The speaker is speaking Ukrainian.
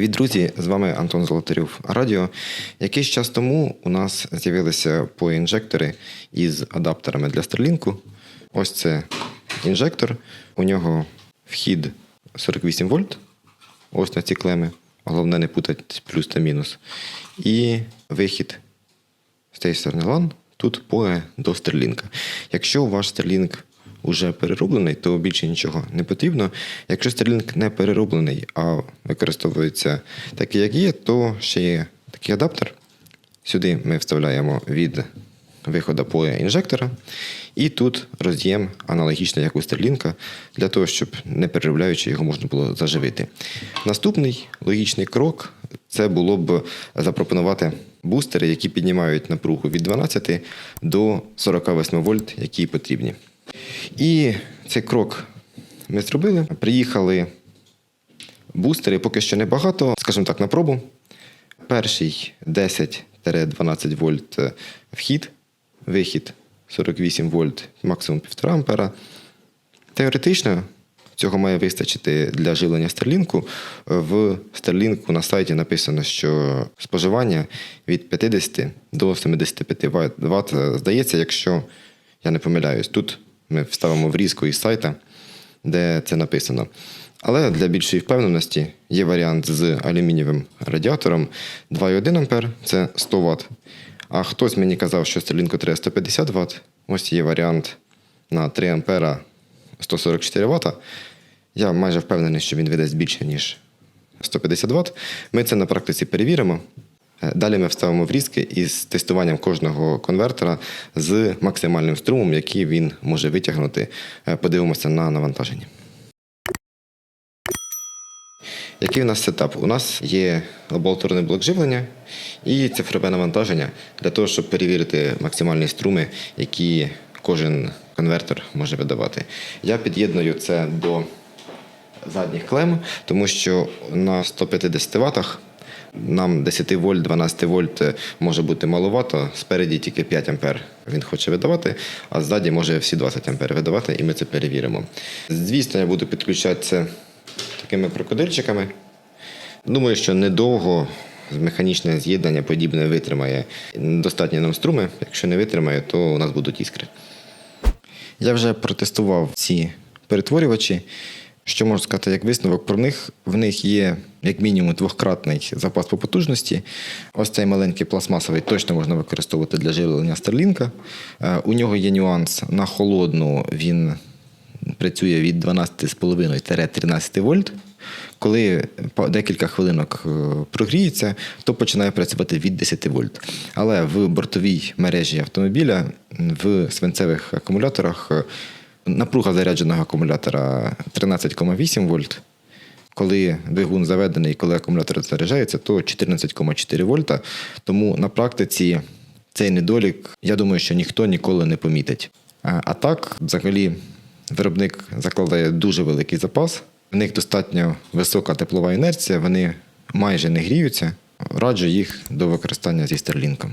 Привіт, друзі! З вами Антон Золотарюв Радіо. Якийсь час тому у нас з'явилися по інжектори із адаптерами для Starlink. Ось це інжектор. У нього вхід 48 вольт. Ось на ці клеми. Головне не путати плюс та мінус. І вихід з цієї сторони LAN, тут PoE до Starlink. Якщо ваш Starlink уже перероблений, то більше нічого не потрібно. Якщо Starlink не перероблений, а використовується такий, як є, то ще є такий адаптер. Сюди ми вставляємо від виходу PoE інжектора. І тут роз'єм аналогічний, як у Starlink, для того, щоб не переробляючи його можна було заживити. Наступний логічний крок це було б запропонувати бустери, які піднімають напругу від 12 до 48 вольт, які потрібні. І цей крок ми зробили. Приїхали бустери, поки що небагато, скажімо так, на пробу. Перший 10-12 вольт е, вхід, вихід 48 вольт, максимум 1,5 ампера. Теоретично цього має вистачити для живлення Starlink. В Starlink на сайті написано, що споживання від 50 до 75 Вт. Здається, якщо я не помиляюсь, тут ми вставимо врізку із сайта, де це написано. Але для більшої впевненості є варіант з алюмінієвим радіатором 2,1 А це 100 Вт. А хтось мені казав, що Starlink треба 150 Вт. Ось є варіант на 3 А 144 Вт. Я майже впевнений, що він видасть більше, ніж 150 Вт. Ми це на практиці перевіримо. Е, Далі ми вставимо врізки із тестуванням кожного конвертера з максимальним струмом, який він може витягнути. Е, Подивимося на навантаження. Який у нас сетап? У нас є лабораторний блок живлення і цифрове навантаження для того, щоб перевірити максимальні струми, які кожен конвертер може видавати. Я під'єдную це до задніх клем, тому що на 150 ватах нам 10 вольт, 12 вольт може бути маловато. Спереді тільки 5 ампер він хоче видавати, а ззаді може всі 20 ампер видавати, і ми це перевіримо. Звісно, я буду підключати це такими крокодильчиками. Думаю, що недовго механічне з'єднання подібне витримає достатні нам струми. Якщо не витримає, то у нас будуть іскри. Я вже протестував ці перетворювачі. Що можу сказати як висновок про них? В них є як мінімум двократний запас по потужності. Ось цей маленький пластмасовий точно можна використовувати для живлення. Е, У нього є нюанс на холодну, він працює від 12,5-13 вольт. Коли декілька хвилинок е, прогріється, то починає працювати від 10 вольт. Але в бортовій мережі автомобіля в свинцевих акумуляторах е, напруга зарядженого акумулятора 13,8 вольт. Коли двигун заведений, коли акумулятор заряджається, то 14,4 вольта. Тому на практиці цей недолік, я думаю, що ніхто ніколи не помітить. А так, взагалі, виробник закладає дуже великий запас. В них достатньо висока теплова інерція, вони майже не гріються. Раджу їх до використання зі Starlink.